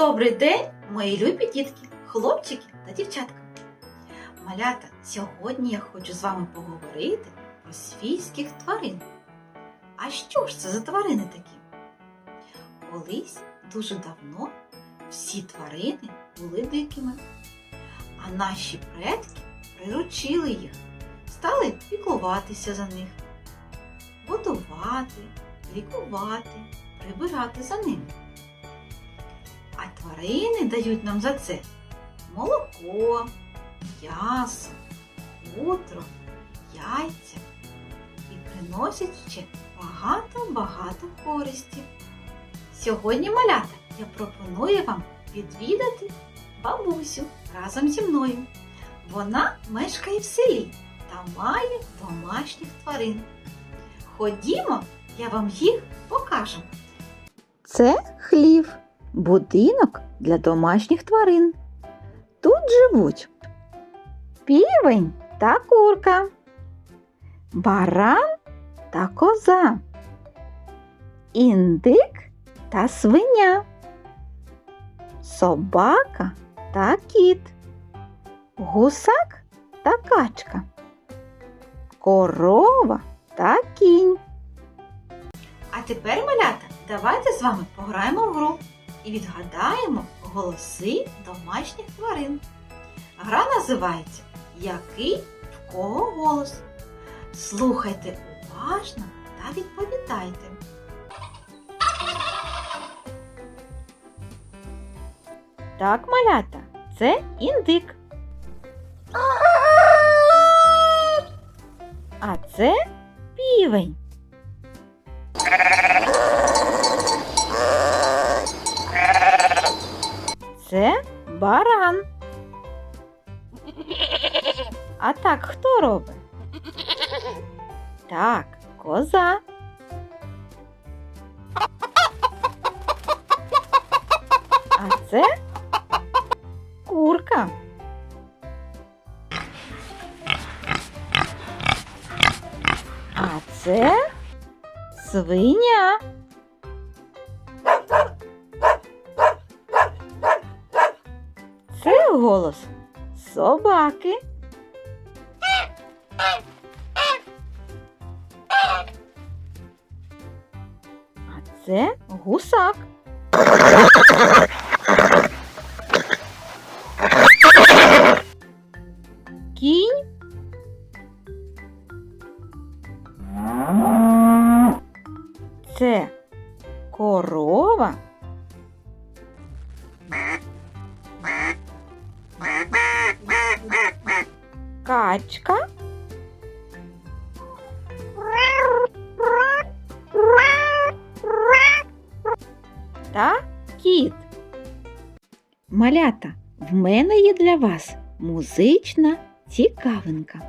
Добрий день, мої любі дітки, хлопчики та дівчатка. Малята, сьогодні я хочу з вами поговорити про свійських тварин. А що ж це за тварини такі? Колись дуже давно всі тварини були дикими, а наші предки приручили їх, стали піклуватися за них, годувати, лікувати, прибирати за ними. Тварини дають нам за це молоко, м'ясо, хутро, яйця і приносять ще багато-багато користі. Сьогодні, малята, я пропоную вам відвідати бабусю разом зі мною. Вона мешкає в селі та має домашніх тварин. Ходімо, я вам їх покажу. Це хлів будинок для домашніх тварин. Тут живуть півень та курка, баран та коза, індик та свиня, собака та кіт, гусак та качка, корова та кінь. А тепер, малята, давайте з вами пограємо в гру і відгадаємо голоси домашніх тварин. Гра називається Який в кого голос? Слухайте уважно та відповідайте. Так, малята, це індик. А це півень. Баран. А так хто робить? Так, коза. А це курка. А це свиня. Голос собаки. А це гусак. Качка. Та кіт. Малята, в мене є для вас музична цікавинка.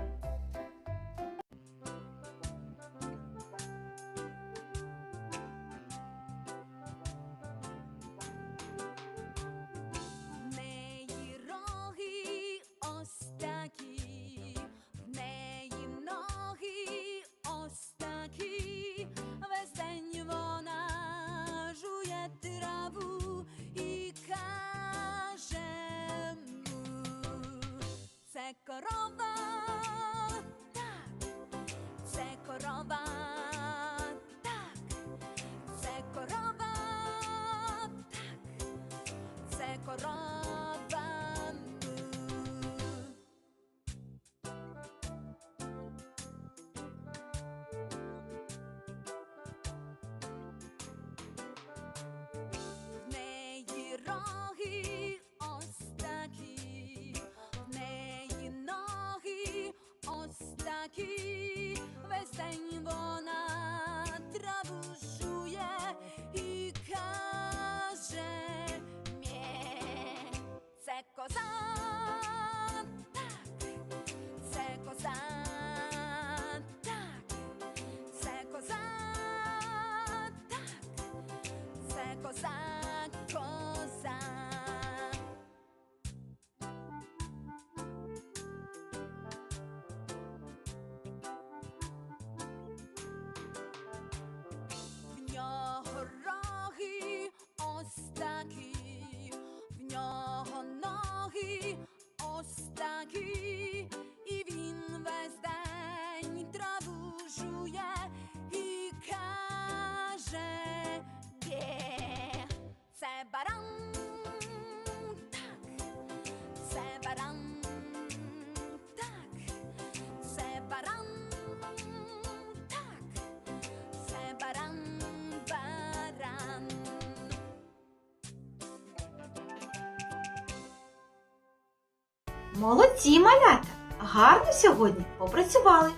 Молодці, малята! Гарно сьогодні попрацювали.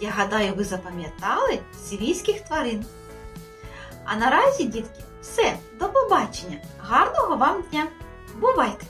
Я гадаю, ви запам'ятали свійських тварин. А наразі, дітки, все, до побачення. Гарного вам дня! Бувайте!